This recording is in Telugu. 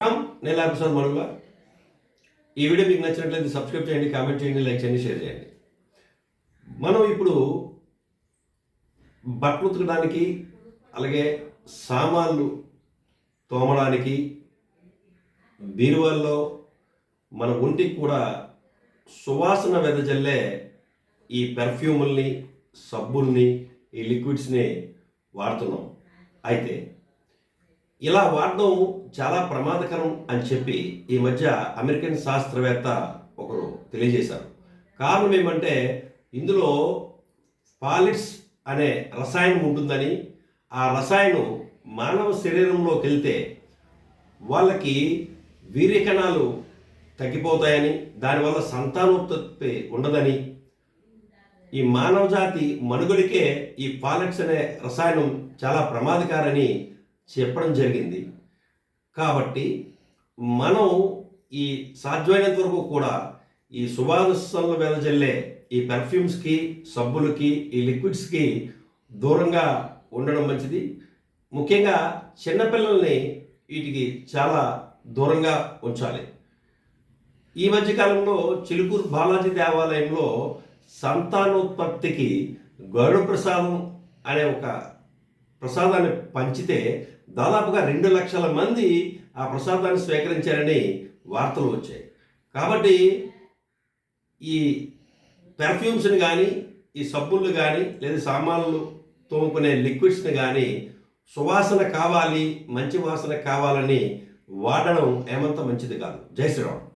నేను లాభసార్ మనుగా ఈ వీడియో మీకు నచ్చినట్లయితే సబ్స్క్రైబ్ చేయండి కామెంట్ చేయండి లైక్ చేయండి షేర్ చేయండి. మనం ఇప్పుడు బట్టలు ఉతకడానికి అలాగే సామాన్లు తోమడానికి బీరువాల్లో మన ఒంటికి కూడా సువాసన వెదజల్లే ఈ పెర్ఫ్యూముల్ని సబ్బుల్ని ఈ లిక్విడ్స్ని వాడుతున్నాం. అయితే ఇలా వాడడం చాలా ప్రమాదకరం అని చెప్పి ఈ మధ్య అమెరికన్ శాస్త్రవేత్త ఒకరు తెలియజేశారు. కారణం ఏమంటే ఇందులో పాలిట్స్ అనే రసాయనం ఉంటుందని ఆ రసాయనం మానవ శరీరంలోకి వెళ్తే వాళ్ళకి వీర్యకణాలు తగ్గిపోతాయని దానివల్ల సంతానోత్పత్తి ఉండదని. ఈ మానవ జాతి మనుగడికే ఈ పాలెట్స్ అనే రసాయనం చాలా ప్రమాదకారని చెప్పడం జరిగింది. కాబట్టి మనం ఈ సాధ్యమైనంత వరకు కూడా ఈ సువాసనలు వెదజల్లే ఈ పెర్ఫ్యూమ్స్కి సబ్బులకి ఈ లిక్విడ్స్కి దూరంగా ఉండడం మంచిది. ముఖ్యంగా చిన్నపిల్లల్ని వీటికి చాలా దూరంగా ఉంచాలి. ఈ మధ్యకాలంలో చిలుకూరు బాలాజీ దేవాలయంలో సంతానోత్పత్తికి గరుడ ప్రసాదం అనే ఒక ప్రసాదాన్ని పంచితే దాదాపుగా రెండు లక్షల మంది ఆ ప్రసాదాన్ని స్వీకరించారని వార్తలు వచ్చాయి. కాబట్టి ఈ పెర్ఫ్యూమ్స్ని కానీ ఈ సబ్బులు కానీ లేదా సామాన్లు తోముకునే లిక్విడ్స్ని కానీ సువాసన కావాలి మంచి వాసన కావాలని వాడడం ఏమంత మంచిది కాదు. జై శ్రీరామ్.